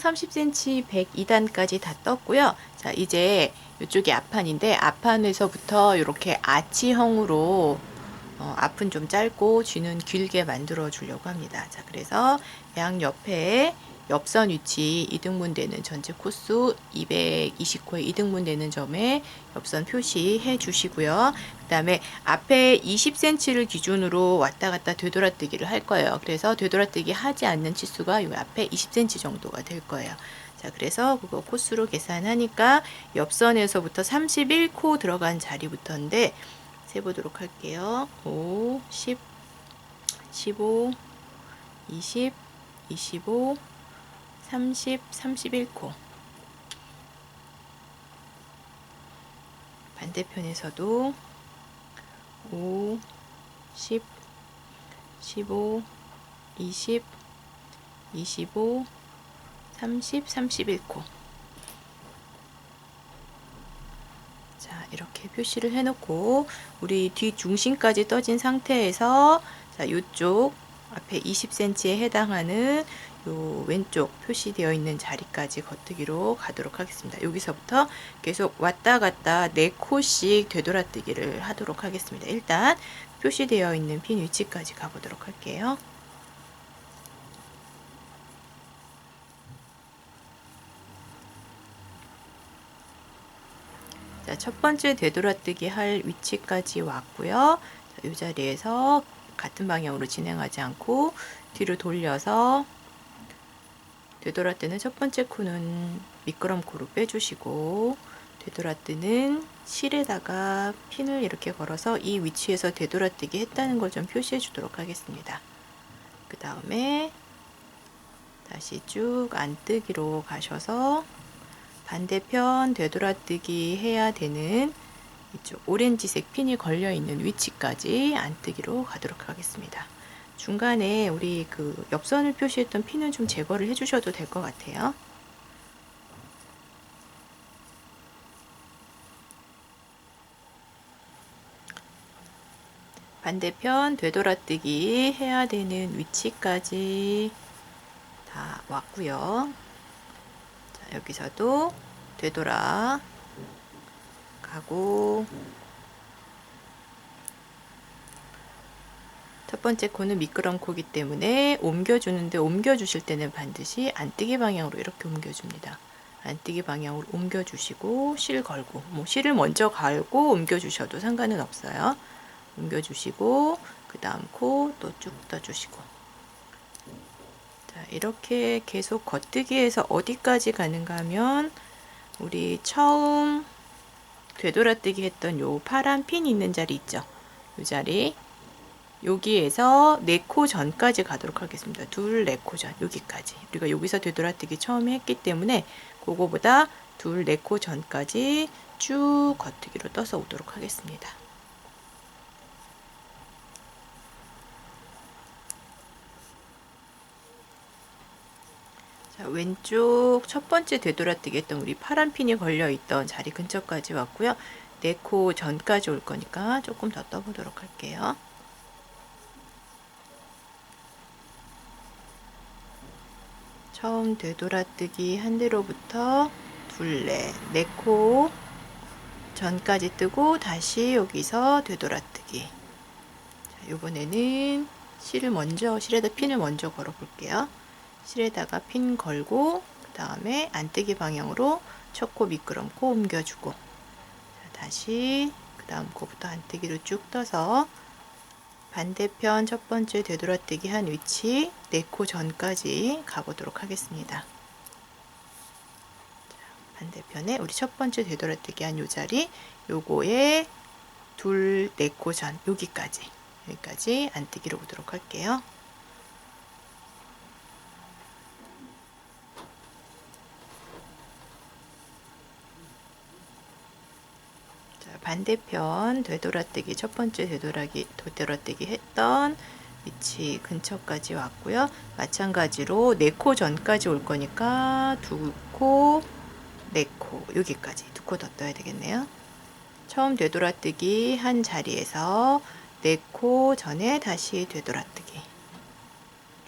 30cm 102단까지 다 떴고요. 자, 이제 이쪽이 앞판인데 앞판에서부터 이렇게 아치형으로 어, 앞은 좀 짧고 뒤는 길게 만들어 주려고 합니다. 자, 그래서 양 옆에 옆선 위치 이등분 되는 전체 코스 220코에 이등분 되는 점에 옆선 표시해 주시고요. 그 다음에 앞에 20cm를 기준으로 왔다 갔다 되돌아뜨기를 할 거예요. 그래서 되돌아뜨기 하지 않는 치수가 이 앞에 20cm 정도가 될 거예요. 자, 그래서 그거 코스로 계산하니까 옆선에서부터 31코 들어간 자리부터인데 세보도록 할게요. 5, 10, 15, 20, 25, 30, 31코. 반대편에서도 5, 10, 15, 20, 25, 30, 31코. 자, 이렇게 표시를 해놓고 우리 뒤 중심까지 떠진 상태에서 자, 이쪽 앞에 20cm에 해당하는 요 왼쪽 표시되어 있는 자리까지 겉뜨기로 가도록 하겠습니다. 여기서부터 계속 왔다 갔다 4코씩 되돌아뜨기를 하도록 하겠습니다. 일단 표시되어 있는 핀 위치까지 가보도록 할게요. 자, 첫 번째 되돌아뜨기 할 위치까지 왔고요. 자, 이 자리에서 같은 방향으로 진행하지 않고 뒤로 돌려서 되돌아 뜨는 첫 번째 코는 미끄럼 코로 빼주시고 되돌아 뜨는 실에다가 핀을 이렇게 걸어서 이 위치에서 되돌아뜨기 했다는 걸 좀 표시해 주도록 하겠습니다. 그 다음에 다시 쭉 안뜨기로 가셔서 반대편 되돌아뜨기 해야 되는 이쪽 오렌지색 핀이 걸려 있는 위치까지 안뜨기로 가도록 하겠습니다. 중간에 우리 그 옆선을 표시했던 핀은 좀 제거를 해주셔도 될 것 같아요. 반대편 되돌아뜨기 해야 되는 위치까지 다 왔고요. 자, 여기서도 되돌아 가고 첫 번째 코는 미끄럼 코기 때문에 옮겨주는데 옮겨주실 때는 반드시 안뜨기 방향으로 이렇게 옮겨줍니다. 안뜨기 방향으로 옮겨주시고 실 걸고 뭐 실을 먼저 갈고 옮겨주셔도 상관은 없어요. 옮겨주시고 그 다음 코 또 쭉 떠주시고 자 이렇게 계속 겉뜨기에서 어디까지 가는가 하면 우리 처음 되돌아뜨기 했던 요 파란 핀 있는 자리 있죠. 이 자리 여기에서 네 코 전까지 가도록 하겠습니다. 둘, 네 코 전, 여기까지. 우리가 여기서 되돌아뜨기 처음에 했기 때문에 그거보다 둘, 네 코 전까지 쭉 겉뜨기로 떠서 오도록 하겠습니다. 자, 왼쪽 첫 번째 되돌아뜨기 했던 우리 파란 핀이 걸려있던 자리 근처까지 왔고요. 네 코 전까지 올 거니까 조금 더 떠보도록 할게요. 처음 되돌아뜨기 한 대로부터 둘레, 네코 전까지 뜨고 다시 여기서 되돌아뜨기. 자, 이번에는 실을 먼저 실에다 핀을 먼저 걸어 볼게요. 실에다가 핀 걸고 그 다음에 안뜨기 방향으로 첫 코 미끄럼 코 옮겨주고 자, 다시 그 다음 코부터 안뜨기로 쭉 떠서 반대편 첫 번째 되돌아뜨기 한 위치 4코 전까지 가보도록 하겠습니다. 반대편에 우리 첫 번째 되돌아뜨기 한 요 자리 요거에 둘, 4코 전 여기까지 여기까지 안뜨기로 보도록 할게요. 반대편 되돌아뜨기 첫 번째 되돌아기 되돌아뜨기 했던 위치 근처까지 왔고요. 마찬가지로 4코 전까지 올 거니까 2코, 4코 여기까지 2코 더 떠야 되겠네요. 처음 되돌아뜨기 한 자리에서 4코 전에 다시 되돌아뜨기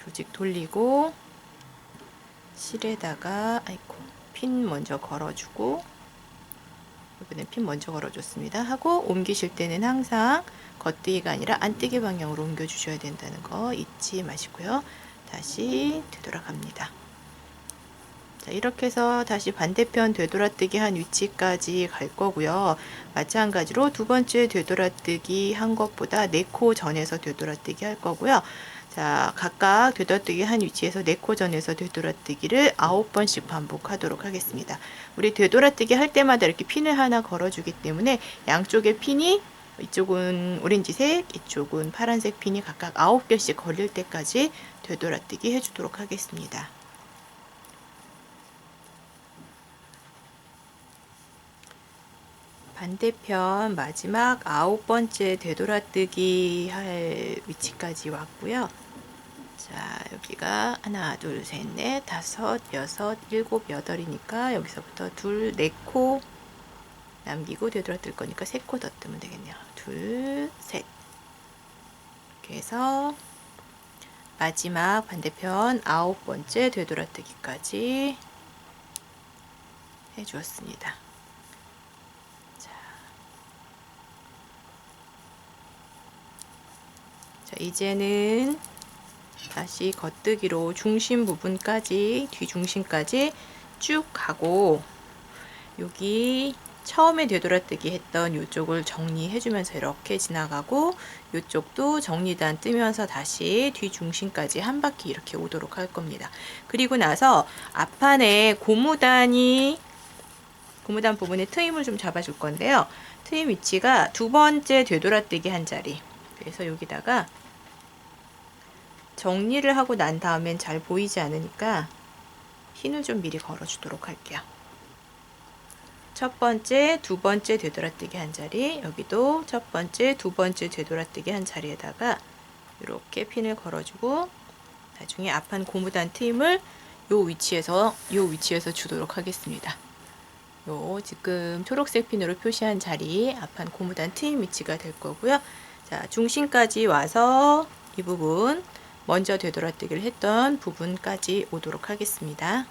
조직 돌리고 실에다가 아이고 핀 먼저 걸어주고 이번엔 핀 먼저 걸어줬습니다. 하고 옮기실 때는 항상 겉뜨기가 아니라 안뜨기 방향으로 옮겨주셔야 된다는 거 잊지 마시고요. 다시 되돌아갑니다. 자, 이렇게 해서 다시 반대편 되돌아뜨기 한 위치까지 갈 거고요. 마찬가지로 두 번째 되돌아뜨기 한 것보다 4코 전에서 되돌아뜨기 할 거고요. 자, 각각 되돌아뜨기 한 위치에서 4코 전에서 되돌아뜨기를 9번씩 반복하도록 하겠습니다. 우리 되돌아뜨기 할 때마다 이렇게 핀을 하나 걸어주기 때문에 양쪽에 핀이 이쪽은 오렌지색, 이쪽은 파란색 핀이 각각 9개씩 걸릴 때까지 되돌아뜨기 해주도록 하겠습니다. 반대편 마지막 아홉 번째 되돌아뜨기 할 위치까지 왔고요. 자, 여기가 하나, 둘, 셋, 넷, 다섯, 여섯, 일곱, 여덟이니까 여기서부터 둘, 네 코 남기고 되돌아 뜰 거니까 세 코 더 뜨면 되겠네요. 둘, 셋. 이렇게 해서 마지막 반대편 아홉 번째 되돌아 뜨기까지 해 주었습니다. 자, 이제는 다시 겉뜨기로 중심 부분까지 뒤중심까지 쭉 가고 여기 처음에 되돌아뜨기 했던 이쪽을 정리해 주면서 이렇게 지나가고 이쪽도 정리단 뜨면서 다시 뒤중심까지 한 바퀴 이렇게 오도록 할 겁니다. 그리고 나서 앞판에 고무단이 고무단 부분에 트임을 좀 잡아 줄 건데요. 트임 위치가 두 번째 되돌아뜨기 한 자리 그래서 여기다가 정리를 하고 난 다음엔 잘 보이지 않으니까 흰을 좀 미리 걸어주도록 할게요. 첫 번째, 두 번째 되돌아뜨기 한 자리, 여기도 첫 번째, 두 번째 되돌아뜨기 한 자리에다가 이렇게 핀을 걸어주고 나중에 앞판 고무단 트임을 요 위치에서 요 위치에서 주도록 하겠습니다. 요 지금 초록색 핀으로 표시한 자리 앞판 고무단 트임 위치가 될 거고요. 자, 중심까지 와서 이 부분 먼저 되돌아뜨기를 했던 부분까지 오도록 하겠습니다.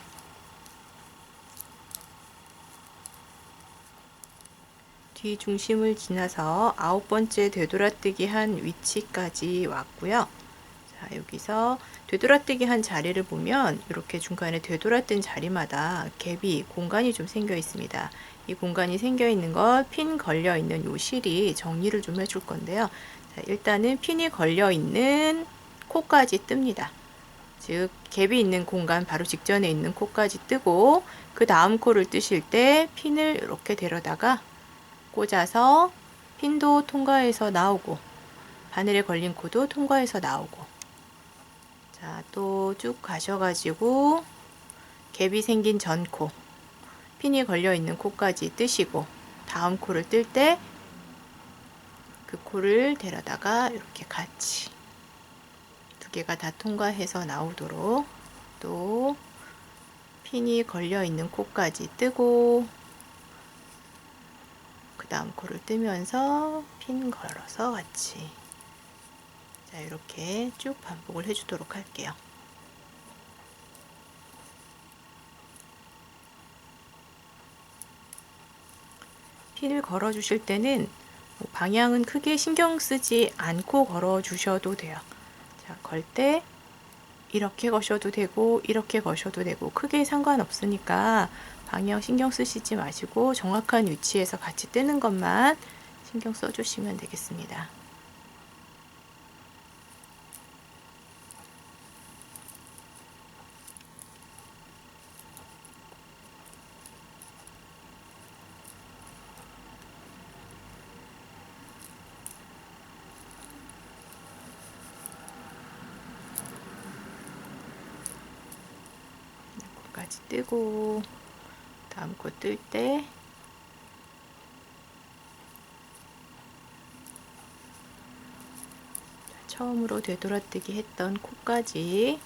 뒤 중심을 지나서 아홉 번째 되돌아뜨기 한 위치까지 왔고요. 자, 여기서 되돌아뜨기 한 자리를 보면 이렇게 중간에 되돌아뜬 자리마다 갭이 공간이 좀 생겨 있습니다. 이 공간이 생겨 있는 것 핀 걸려 있는 요 실이 정리를 좀 해줄 건데요. 자, 일단은 핀이 걸려 있는 코까지 뜹니다. 즉 갭이 있는 공간 바로 직전에 있는 코까지 뜨고 그 다음 코를 뜨실 때 핀을 이렇게 데려다가 꽂아서 핀도 통과해서 나오고 바늘에 걸린 코도 통과해서 나오고 자 또 쭉 가셔가지고 갭이 생긴 전 코 핀이 걸려 있는 코까지 뜨시고 다음 코를 뜰 때 그 코를 데려다가 이렇게 같이 개가 다 통과해서 나오도록 또 핀이 걸려 있는 코까지 뜨고 그 다음 코를 뜨면서 핀 걸어서 같이 자 이렇게 쭉 반복을 해주도록 할게요. 핀을 걸어 주실 때는 뭐 방향은 크게 신경 쓰지 않고 걸어 주셔도 돼요. 자, 걸때 이렇게 거셔도 되고 이렇게 거셔도 되고 크게 상관없으니까 방향 신경 쓰시지 마시고 정확한 위치에서 같이 뜨는 것만 신경 써주시면 되겠습니다. 까지 뜨고 다음 코뜰때 처음으로 되돌아뜨기 했던 코까지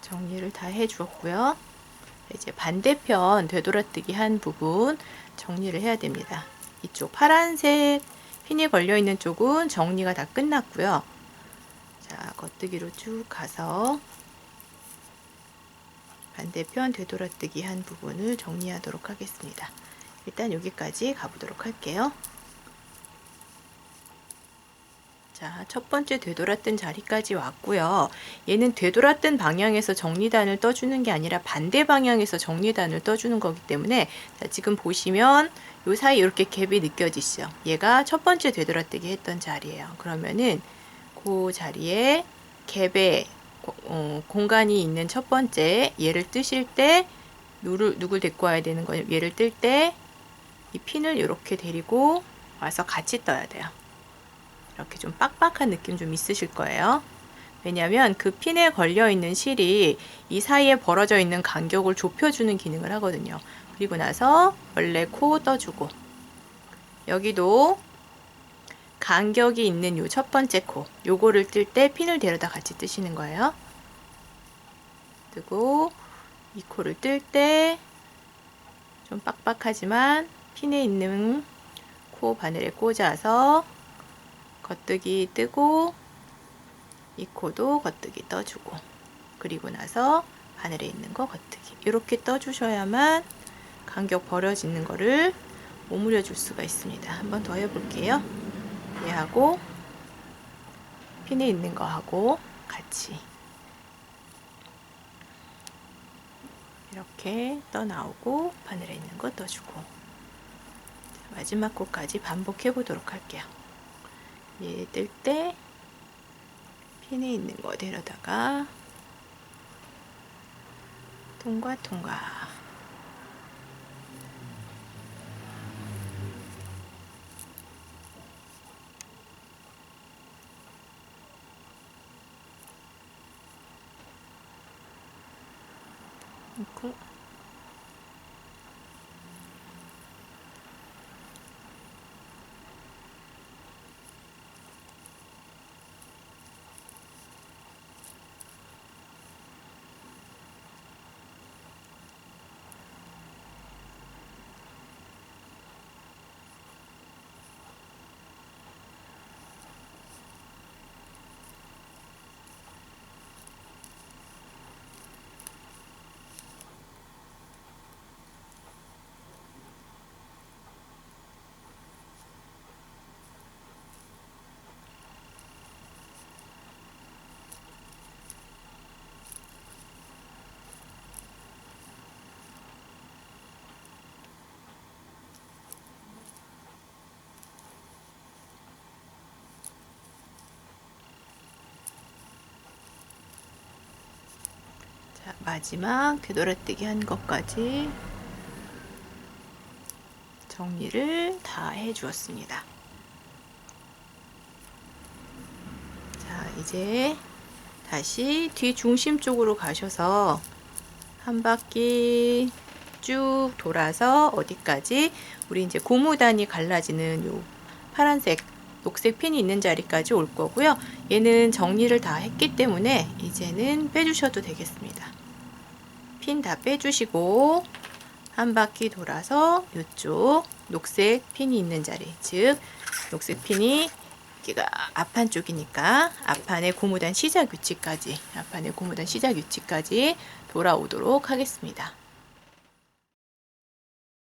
정리를 다 해주었고요. 이제 반대편 되돌아뜨기 한 부분 정리를 해야 됩니다. 이쪽 파란색 핀이 걸려 있는 쪽은 정리가 다 끝났고요. 자, 겉뜨기로 쭉 가서 반대편 되돌아뜨기 한 부분을 정리하도록 하겠습니다. 일단 여기까지 가보도록 할게요. 자, 첫 번째 되돌았던 자리까지 왔고요. 얘는 되돌았던 방향에서 정리단을 떠주는 게 아니라 반대 방향에서 정리단을 떠주는 거기 때문에 자, 지금 보시면 요 사이 이렇게 갭이 느껴지시죠? 얘가 첫 번째 되돌아뜨기 했던 자리예요. 그러면은 그 자리에 갭에 고- 어, 공간이 있는 첫 번째 얘를 뜨실 때 누를 누굴 데리고 와야 되는 거예요. 얘를 뜰 때 이 핀을 이렇게 데리고 와서 같이 떠야 돼요. 이렇게 좀 빡빡한 느낌 좀 있으실 거예요. 왜냐하면 그 핀에 걸려 있는 실이 이 사이에 벌어져 있는 간격을 좁혀주는 기능을 하거든요. 그리고 나서 원래 코 떠주고 여기도 간격이 있는 요 첫 번째 코 요거를 뜰 때 핀을 데려다 같이 뜨시는 거예요. 뜨고 이 코를 뜰 때 좀 빡빡하지만 핀에 있는 코 바늘에 꽂아서 겉뜨기 뜨고 이 코도 겉뜨기 떠주고 그리고 나서 바늘에 있는 거 겉뜨기 이렇게 떠주셔야만 간격 벌어지는 거를 오므려 줄 수가 있습니다. 한번 더 해볼게요. 얘하고 핀에 있는 거하고 같이 이렇게 떠나오고 바늘에 있는 거 떠주고 자, 마지막 코까지 반복해 보도록 할게요. 얘 뜰 때 핀에 있는 거 데려다가 통과 통과 넣고 자, 마지막 되돌아뜨기 한 것까지 정리를 다 해 주었습니다. 자, 이제 다시 뒤 중심 쪽으로 가셔서 한 바퀴 쭉 돌아서 어디까지 우리 이제 고무단이 갈라지는 요 파란색 녹색 핀이 있는 자리까지 올 거고요. 얘는 정리를 다 했기 때문에 이제는 빼주셔도 되겠습니다. 핀 다 빼주시고 한 바퀴 돌아서 이쪽 녹색 핀이 있는 자리, 즉 녹색 핀이 여기가 앞판 쪽이니까 앞판의 고무단 시작 위치까지 앞판의 고무단 시작 위치까지 돌아오도록 하겠습니다.